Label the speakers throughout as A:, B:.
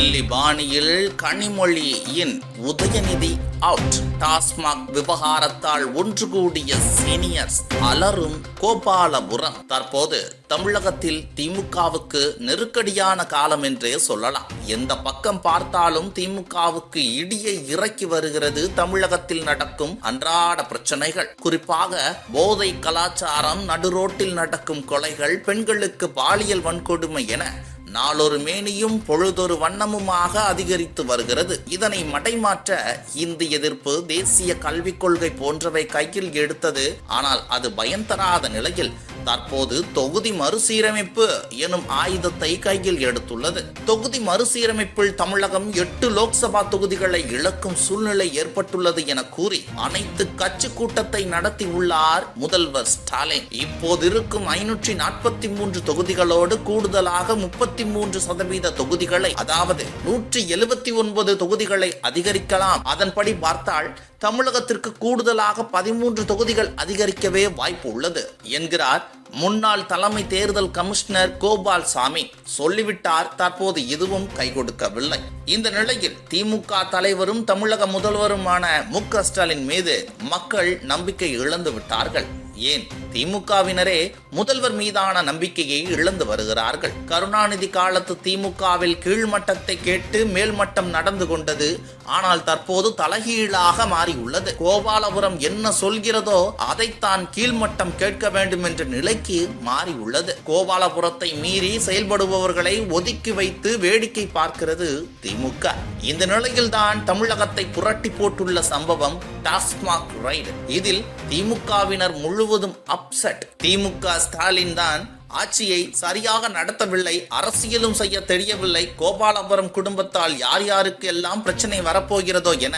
A: டெல்லி பாணியில் கனிமொழியின் உதயநிதி அவுட் டாஸ்மாக் விவகாரத்தால் ஒன்று கூடிய சீனியர்ஸ் அலரும் கோபாலபுரம். தற்போது தமிழகத்தில் திமுகவுக்கு நெருக்கடியான காலம் என்றே சொல்லலாம். எந்த பக்கம் பார்த்தாலும் திமுகவுக்கு இடியை இறக்கி வருகிறது தமிழகத்தில் நடக்கும் அன்றாட பிரச்சனைகள். குறிப்பாக போதை கலாச்சாரம் நடுரோட்டில் நடக்கும் கொலைகள் பெண்களுக்கு பாலியல் வன்கொடுமை என நாளொரு மேனியும் பொழுதொரு வண்ணமுமாக அதிகரித்து வருகிறது. இதனை மடைமாற்ற இந்தி எதிர்ப்பு தேசிய கல்விக் கொள்கை போன்றவை கையில் எடுத்தது. ஆனால் அது பயன் தராத நிலையில் தற்போது தொகுதி மறுசீரமைப்பு எனும் ஆயுதத்தை கையில் எடுத்துள்ளது. தொகுதி மறுசீரமைப்பில் தமிழகம் எட்டு லோக்சபா தொகுதிகளை இழக்கும் சூழ்நிலை ஏற்பட்டுள்ளது என கூறி அனைத்து கட்சி கூட்டத்தை நடத்தி உள்ளார் முதல்வர் ஸ்டாலின். இப்போது இருக்கும் ஐநூற்றி நாற்பத்தி மூன்று தொகுதிகளோடு கூடுதலாக முப்பத்தி மூன்று சதவீத தொகுதிகளை அதாவது நூற்றி எழுபத்தி ஒன்பது தொகுதிகளை அதிகரிக்கலாம். அதன்படி பார்த்தால் தமிழகத்திற்கு கூடுதலாக பதிமூன்று தொகுதிகள் அதிகரிக்கவே வாய்ப்பு உள்ளது என்கிறார் முன்னாள் தலைமை தேர்தல் கமிஷனர் கோபால் சாமி சொல்லிவிட்டார் தற்போது எதுவும் கை கொடுக்கவில்லை. இந்த நிலையில் திமுக தலைவரும் தமிழக முதல்வருமான மு ஸ்டாலின் மீது மக்கள் நம்பிக்கை இழந்து விட்டார்கள் ஏன்? திமுகவினரே முதல்வர் மீதான நம்பிக்கையை இழந்து வருகிறார்கள். கருணாநிதி காலத்து திமுகவில் கீழ்மட்டத்தை கேட்டு மேல்மட்டம் நடந்து கொண்டது ஆனால் தற்போது தலைகீழாக மாறியுள்ளது. கோபாலபுரம் என்ன சொல்கிறதோ அதைத்தான் கீழ்மட்டம் கேட்க வேண்டும் என்ற நிலைக்கு மாறியுள்ளது. கோபாலபுரத்தை மீறி செயல்படுபவர்களை ஒதுக்கி வைத்து வேடிக்கை பார்க்கிறது திமுக. இந்த நிலையில்தான் தமிழகத்தை புரட்டி போட்டுள்ள சம்பவம் டாஸ்மாக் ரைடு. இதில் திமுகவினர் முழுவதும் அப்செட் திமுக ஸ்டாலின் தான் ஆட்சியை சரியாக நடத்தவில்லை அரசியலும் செய்ய தெரியவில்லை கோபாலபுரம் குடும்பத்தால் யார் யாருக்கு எல்லாம் பிரச்சனை வரப்போகிறதோ என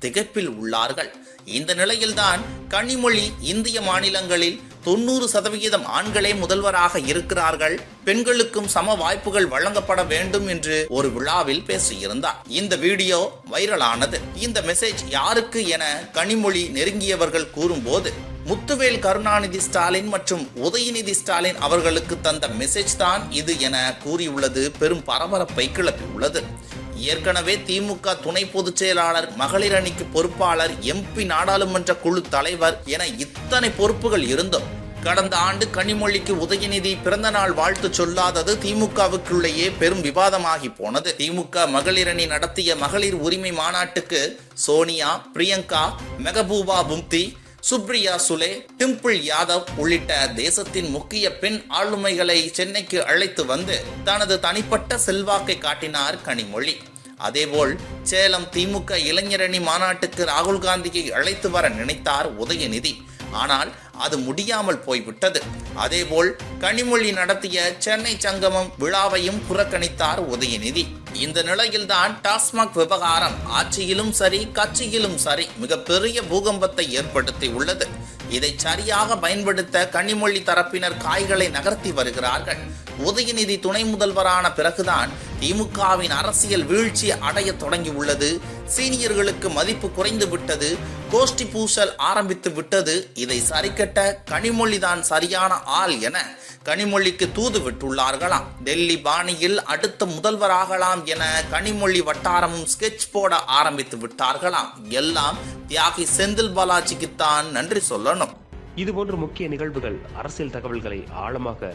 A: திகைப்பில் உள்ளார்கள். இந்த நிலையில்தான் கனிமொழி இந்திய மாநிலங்களில் தொண்ணூறு சதவிகிதம் ஆண்களே முதல்வராக இருக்கிறார்கள். பெண்களுக்கும் சம வாய்ப்புகள் வழங்கப்பட வேண்டும் என்று ஒரு விழாவில் பேசியிருந்தார். இந்த வீடியோ வைரலானது. இந்த மெசேஜ் யாருக்கு என கனிமொழி நெருங்கியவர்கள் கூறும்போது முத்துவேல் கருணாநிதி ஸ்டாலின் மற்றும் உதயநிதி ஸ்டாலின் அவர்களுக்கு தந்த மெசேஜ் தான் இது என கூறியுள்ளது. பெரும் பரபரப்பை கிளப்பியுள்ளது. ஏற்கனவே திமுக துணை பொதுச் செயலாளர் மகளிர் அணிக்கு பொறுப்பாளர் எம்பி நாடாளுமன்ற குழு தலைவர் என இத்தனை பொறுப்புகள் இருந்தும் கடந்த ஆண்டு கனிமொழிக்கு உதயநிதி பிறந்த நாள் வாழ்த்து சொல்லாதது திமுகவுக்குள்ளேயே பெரும் விவாதமாகி போனது. திமுக மகளிரணி நடத்திய மகளிர் உரிமை மாநாட்டுக்கு சோனியா பிரியங்கா மெகபூபா பும்தி சுப்ரியா சுலே டிம்பிள் யாதவ் உள்ளிட்ட தேசத்தின் முக்கிய பெண் ஆளுமைகளை சென்னைக்கு அழைத்து வந்து தனது தனிப்பட்ட செல்வாக்கை காட்டினார் கனிமொழி. அதேபோல் சேலம் திமுக இளைஞரணி மாநாட்டுக்கு ராகுல் காந்தியை அழைத்து வர நினைத்தார் உதயநிதி. ஆனால் அது முடியாமல் போய்விட்டது. அதேபோல் கனிமொழி நடத்திய சென்னை சங்கமம் விழாவையும் புறக்கணித்தார் உதயநிதி. இந்த நிலையில்தான் டாஸ்மாக் விவகாரம் ஆட்சியிலும் சரி கட்சியிலும் சரி மிகப்பெரிய பூகம்பத்தை ஏற்படுத்தி உள்ளது. இதை சரியாக பயன்படுத்த கனிமொழி தரப்பினர் காய்களை நகர்த்தி வருகிறார்கள். உதயநிதி துணை முதல்வரான பிறகுதான் திமுகவின் அரசியல் வீழ்ச்சி அடைய தொடங்கியுள்ளது. சீனியர்களுக்கு மதிப்பு குறைந்து விட்டது. கோஷ்டி பூசல் ஆரம்பித்து விட்டது. இதை சரிக்கட்ட கனிமொழிதான் சரியான ஆள் என கனிமொழிக்கு தூது விட்டுள்ளார்களாம். டெல்லி பாணியில் அடுத்த முதல்வராகலாம் என கனிமொழி வட்டாரமும் ஸ்கெட்ச் போட ஆரம்பித்து விட்டார்களாம். எல்லாம் தியாகி செந்தில் பாலாஜிக்குத்தான் நன்றி சொல்லணும்.
B: இதுபோன்ற முக்கிய நிகழ்வுகள் அரசியல் தகவல்களை ஆழமாக